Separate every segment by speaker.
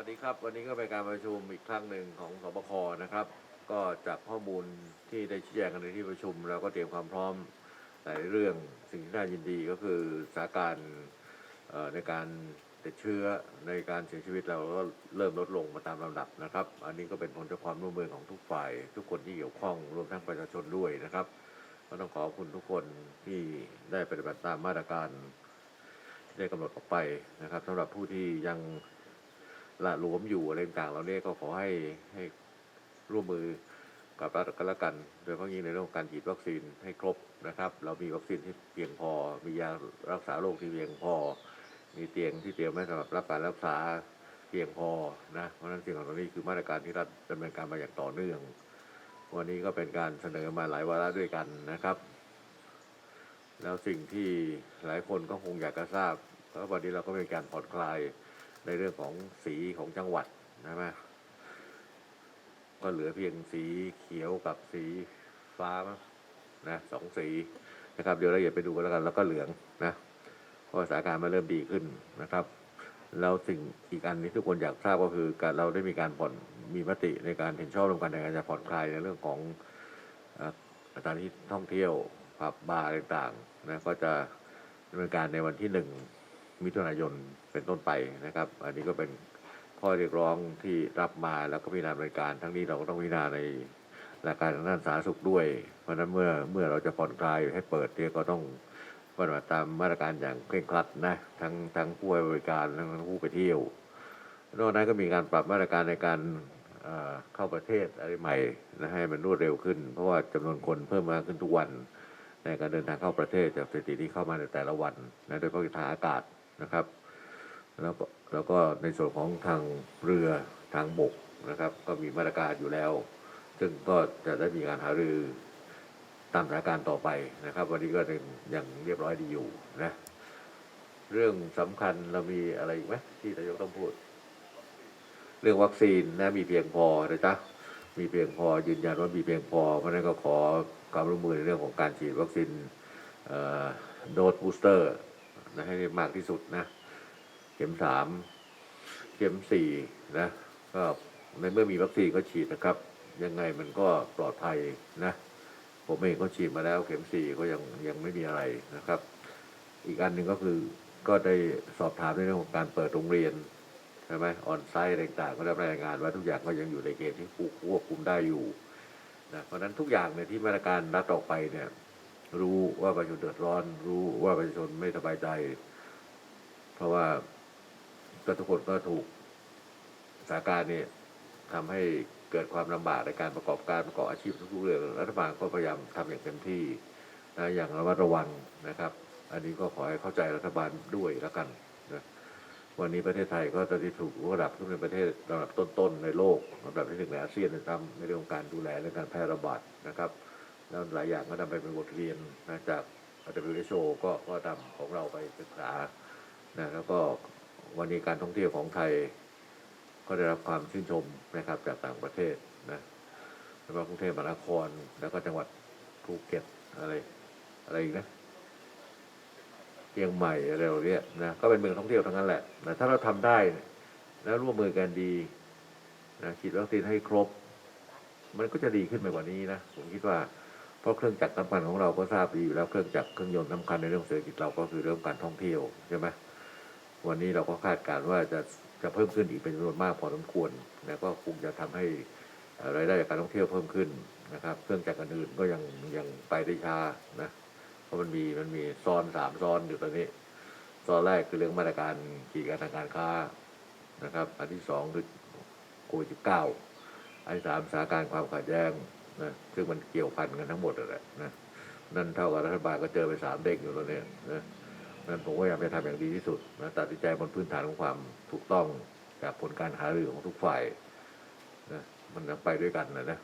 Speaker 1: วัสดีครับ วันนี้ก็เป็นการประชุมอีกครั้งหนึ่งของสบคนะครับ ก็จากข้อมูลที่ได้ชี้แจงกันในที่ประชุมเราก็เตรียมความพร้อมในเรื่องสิ่งที่น่ายินดีก็คือสถานการณ์ในการติดเชื้อในการเสียชีวิตเราก็เริ่มลดลงมาตามลำดับนะครับ อันนี้ก็เป็นผลจากความร่วมมือของทุกฝ่าย ทุกคนที่เกี่ยวข้องรวมทั้งประชาชนด้วยนะครับก็ต้องขอบคุณทุกคนที่ได้ปฏิบัติตามมาตรการที่ได้กำหนดออกไปนะครับสำหรับผู้ที่ยัง ละหลวมอยู่อะไรต่างๆเราเนี่ยก็ขอให้ให้ร่วมมือกับรัฐกันละกัน โดยเฉพาะยิ่งในเรื่องของการฉีดวัคซีนให้ครบนะครับ เรามีวัคซีนที่เพียงพอ มียารักษาโรคที่เพียงพอ มีเตียงที่เตรียมไว้สำหรับรับการรักษาเพียงพอนะเพราะฉะนั้นสิ่งเหล่านี้คือมาตรการที่รัฐดำเนินการมาอย่างต่อเนื่อง วันนี้ก็เป็นการเสนอมาหลายวาระด้วยกันนะครับ แล้วสิ่งที่หลายคนก็คงอยากจะทราบเพราะวันนี้เราก็มีการผ่อนคลาย ในเรื่องของสีของจังหวัดนะไหมก็เหลือเพียงสีเขียวกับสีฟ้ามนะสองสีนะครับ เดี๋ยวเราอย่าไปดูกันแล้วกันแล้วก็เหลืองนะเพราะสถานการณ์มันเริ่มดีขึ้นนะครับแล้วสิ่งอีกอันนี้ทุกคนอยากทราบก็คือการเราได้มีการผ่อนมีมติในการเห็นชอบร่วมกันในการจะผ่อนคลายในเรื่องของอ่อสถานที่ท่องเที่ยวผับบาร์ต่างๆนะก็จะดำเนินการในวันที่หนึ่ง มิถุนายนเป็นต้นไปนะครับ อันนี้ก็เป็นข้อเรียกร้องที่รับมาแล้วก็พิจารณาในการ ทั้งนี้เราก็ต้องพิจารณาในหลักการทางด้านสาธารณสุขด้วย เพราะฉะนั้นเมื่อเมื่อเราจะผ่อนคลายให้เปิดเนี่ยก็ต้องปฏิบัติตามมาตรการอย่างเคร่งครัดนะทั้งทั้งผู้ให้บริการทั้งผู้ไปเที่ยวนอกนั้นก็มีการปรับมาตรการในการเข้าประเทศอะไรใหม่นะให้มันรวดเร็วขึ้น เพราะว่าจำนวนคนเพิ่มมากขึ้นทุกวัน ในการเดินทางเข้าประเทศจากสถิติที่เข้ามาในแต่ละวันนะโดยเฉพาะทางอากาศ นะครับ แล้วก็แล้วก็ในส่วนของทางเรือทางบกนะครับ ก็มีมาตรการอยู่แล้ว ซึ่งก็จะได้มีการหารือตามสถานการณ์ต่อไปนะครับ วันนี้ก็ยังยังเรียบร้อยดีอยู่นะเรื่องสำคัญเรามีอะไรอีกไหมที่นายกต้องพูด เรื่องวัคซีนนะมีเพียงพอนะจ๊ะมีเพียงพอยืนยันว่ามีเพียงพอเพราะนั้นก็ขอความร่วมมือในเรื่องของการฉีดวัคซีนโดสบูสเตอร์ นะให้ได้มากที่สุดนะ เข็มสามเข็มสี่นะ ก็ในเมื่อมีวัคซีนก็ฉีดนะครับ ยังไงมันก็ปลอดภัยนะ ผมเองก็ฉีดมาแล้ว เข็มสี่ก็ยังยังไม่มีอะไรนะครับ อีกอันหนึ่งก็คือก็ได้สอบถามในเรื่องของการเปิดโรงเรียนใช่ไหมออนไซต์อะไรต่างๆก็ได้รายงานว่าทุกอย่างก็ยังอยู่ในเกณฑ์ที่ควบคุมได้อยู่นะเพราะฉะนั้นทุกอย่างเนี่ยที่มาตรการรัดออกไปเนี่ย รู้ว่าประชาชนเดือดร้อน รู้ว่าประชาชนไม่สบายใจ เพราะว่าก็ทุกคนก็ถูกสถานการณ์นี่ยทำให้เกิดความลำบากในการประกอบการประกอบอาชีพทุกๆเรื่องรัฐบาลก็พยายามทำอย่างเต็มที่นะอย่างระมัดระวังนะครับ อันนี้ก็ขอให้เข้าใจรัฐบาลด้วยแล้วกันนะวันนี้ประเทศไทยก็ตอนที่ถูกระดับขึ้นเป็นประเทศระดับต้นๆในโลกระดับที่หนึ่งในอาเซียนนะครับในเรื่องของการดูแลและการแพร่ระบาดนะครับ แล้วหลายอย่างก็นำไปเป็นบทเรียนนะจาก WHO ก็ก็นำของเราไปศึกษานะแล้วก็วันนี้การท่องเที่ยวของไทย ก็ได้รับความชื่นชมนะครับจากต่างประเทศนะโดยเฉพาะกรุงเทพมหานครแล้วก็จังหวัดภูเก็ตอะไรอะไรอีกนะเชียงใหม่อะไรเหล่านี้นะก็เป็นเมืองท่องเที่ยวทั้งนั้นแหละนะถ้าเราทำได้แล้วร่วมมือกันดีนะฉีดวัคซีนให้ครบ มันก็จะดีขึ้นไปกว่านี้นะผมคิดว่า เพราะเครื่องจักรสำคัญของเราก็ทราบดีอยู่แล้วเครื่องจักรเครื่องยนต์สำคัญในเรื่องเศรษฐกิจเราก็คือเรื่องการท่องเที่ยวใช่ไหมวันนี้เราก็คาดการณ์ว่าจะจะเพิ่มขึ้นอีกเป็นจำนวนมากพอสมควรนะก็คงจะทำให้รายได้จากการท่องเที่ยวเพิ่มขึ้นนะครับ เครื่องจักรอื่นก็ยังยังไปได้ช้านะเพราะมันมีมันมีซ้อนสามซ้อนอยู่ตอนนี้ซ้อนแรกคือเรื่องมาตรการกีดกันทางการค้านะครับ อันที่สองคือโควิดสิบเก้าอันที่สามสถานการณ์ความขัดแย้ง นะซึ่งมันเกี่ยวพันกันทั้งหมดนั่นแหละนะนั่นเท่ากับรัฐบาลก็เจอไปสามเด้งอยู่ตอนนี้นะนั้นผมก็พยายามจะทำอย่างดีที่สุดนะตัดสินใจบนพื้นฐานของความถูกต้องจากผลการหารือของทุกฝ่ายนะมันต้องไปด้วยกันนะนะ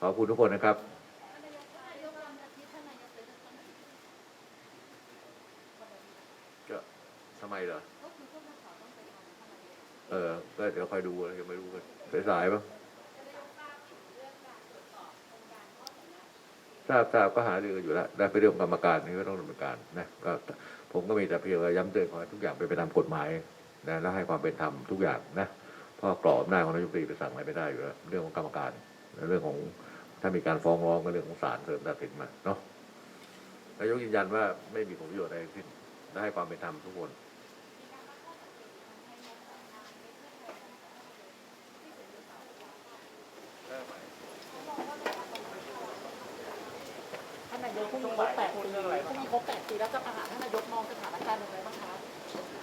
Speaker 1: ขอบคุณทุกคนนะครับก็ทำไมเหรอเออก็เดี๋ยวคอยดูยังไม่รู้กันสายๆปะ ทราบทราบก็หารืออยู่แล้วได้ไปเรื่องกรรมการนี่ก็ต้องดำเนินการนะก็ผมก็มีแต่เพียงว่าย้ำเตือนขอทุกอย่างเป็นไปตามกฎหมายนะแล้วให้ความเป็นธรรมทุกอย่างนะเพราะกรอบอำนาของนายกตีไปสั่งอะไรไม่ได้อยู่แล้วเรื่องของกรรมการเรื่องของถ้ามีการฟ้องร้องก็เรื่องของศาลเสริมตัดสินมาเนาะนายกยืนยันว่าไม่มีผลประโยชน์อะไรทั้งสิ้นและให้ความเป็นธรรมทุกคน
Speaker 2: ครบ8ปีแล้วจะประหารท่านนายกมองสถานการณ์อย่างไรบ้างคะ